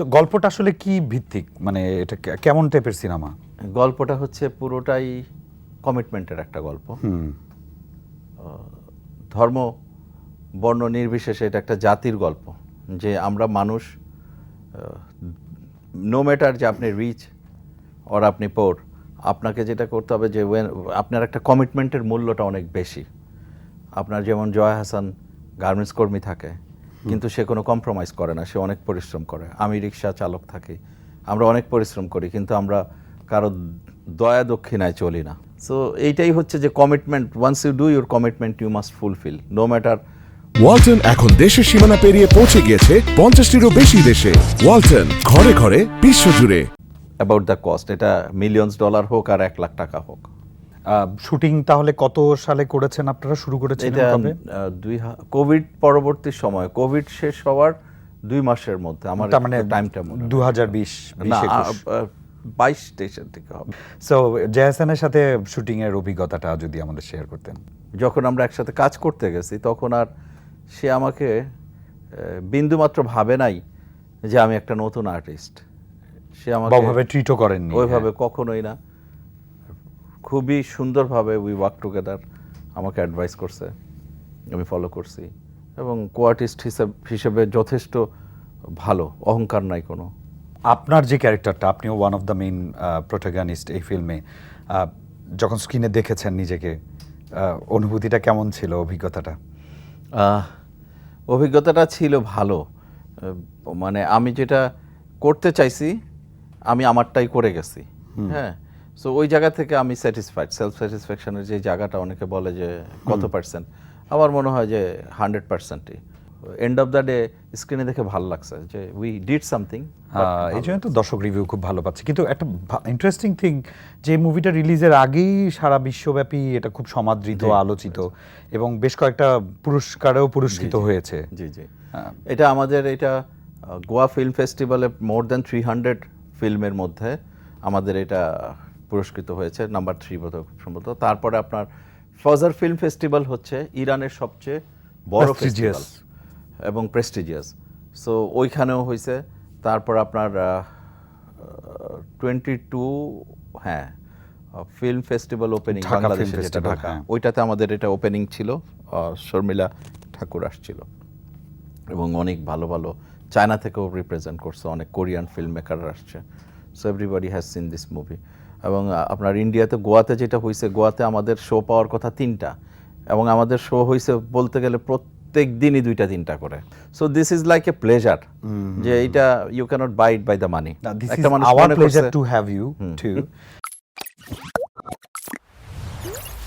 So গল্পটা আসলে কি ভিত্তিক? মানে এটা কেমন টাইপের সিনেমা? গল্পটা হচ্ছে পুরোটাই কমিটমেন্টের একটা গল্প। ধর্ম বর্ণ নির্বিশেষে এটা একটা জাতির গল্প যে আমরা মানুষ নো ম্যাটার যে আপনি রিচ ওর আপনি পোর আপনাকে যেটা করতে হবে যে আপনার একটা কমিটমেন্টের মূল্যটা অনেক বেশি। আপনার যেমন জয় হাসান গার্মেন্টস কর্মী থাকে কিন্তু সে কোনো কম্প্রোমাইজ করে না সে অনেক পরিশ্রম করে। আমি রিক্সা চালক থাকি আমরা অনেক পরিশ্রম করি কিন্তু আমরা কারও দয়া দক্ষিণায় চলি না। সো এইটাই হচ্ছে যে commitment once you do your commitment you must fulfil no matter Walton এখন দেশের সীমানা পেরিয়ে পৌঁছে গিয়েছে পঞ্চাশটিরও বেশি দেশে। ওয়ালটন ঘরে ঘরে বিশ্বজুড়ে। অ্যাবাউট দ্য কস্ট এটা মিলিয়নস ডলার হোক আর এক লাখ টাকা হোক। শুটিং তাহলে কত সালে করেছেন? আপনারা শুরু করেছেন এটা দুই কোভিড পরবর্তী সময়। কোভিড শেষ হওয়ার দুই মাসের মধ্যে আমার মানে টাইমটা মনে দু হাজার বিশ বাইশ তেইশের দিকে হবে। সো জয়াসানের সাথে শুটিং এর অভিজ্ঞতাটা যদি আমাদের শেয়ার করতেন। যখন আমরা একসাথে কাজ করতে গেছি তখন আর সে আমাকে বিন্দু মাত্র ভাবে নাই যে আমি একটা নতুন আর্টিস্ট সে আমাকে ওভাবে ট্রিটও করেননি ওইভাবে কখনোই না। খুবই সুন্দরভাবে উই ওয়ার্ক টুগেদার আমাকে অ্যাডভাইস করছে আমি ফলো করছি এবং কোয়ার্টিস্ট হিসেবে হিসেবে যথেষ্ট ভালো অহংকার নাই কোনো। আপনার যে ক্যারেক্টারটা আপনিও one of the main protagonist এই ফিল্মে যখন স্ক্রিনে দেখেছেন নিজেকে অনুভূতিটা কেমন ছিল অভিজ্ঞতাটা? অভিজ্ঞতাটা ছিল ভালো। মানে আমি যেটা করতে চাইছি আমি আমারটাই করে গেছি। হ্যাঁ? সো ওই জায়গা থেকে আমি স্যাটিসফাইড সেলফ স্যাটিসফ্যাকশনের যে জায়গাটা অনেকে বলে যে কত পার্সেন্ট আমার মনে হয় যে হান্ড্রেড পার্সেন্টই এন্ড অফ দ্য ডে স্ক্রিনে দেখে ভালো লাগছে যে উই ডিড সামথিং এই জন্য তো দর্শক রিভিউ খুব ভালো পাচ্ছে। কিন্তু একটা ইন্টারেস্টিং থিং যে মুভিটা রিলিজের আগেই সারা বিশ্বব্যাপী এটা খুব সমাদৃত আলোচিত এবং বেশ কয়েকটা পুরস্কারেও পুরস্কৃত হয়েছে। জি জি। হ্যাঁ। এটা আমাদের এটা গোয়া ফিল্ম ফেস্টিভ্যালে মোর দ্যান থ্রি হান্ড্রেড ফিল্মের মধ্যে আমাদের এটা পুরস্কৃত হয়েছে নাম্বার থ্রি বোধহয় সম্ভবত। তারপরে আপনার ফজার ফিল্ম ফেস্টিভ্যাল হচ্ছে ইরানের সবচেয়ে বড়. ফেস্টিভ্যাল এবং প্রেস্টিজিয়াস সো ওইখানেও হয়েছে তারপর আপনার টোয়েন্টি টু হ্যাঁ ফিল্ম ফেস্টিভ্যাল ওপেনিং বাংলাদেশে যেটা ঢাকা। হ্যাঁ। ওইটাতে আমাদের এটা ওপেনিং ছিল শর্মিলা ঠাকুর আসছিল। এবং অনেক ভালো ভালো চায়না থেকেও রিপ্রেজেন্ট করছে অনেক কোরিয়ান ফিল্ম মেকার আসছে। So everybody has seen this movie এবং আপনার ইন্ডিয়াতে গোয়াতে যেটা হয়েছে গোয়াতে আমাদের শো পাওয়ার কথা তিনটা এবং আমাদের শো হয়েছে বলতে গেলে প্রত্যেক দিনই দুইটা তিনটা করে। So this is like a pleasure যে এইটা you can't buy it by the money একটা মানুষ our pleasure to have you too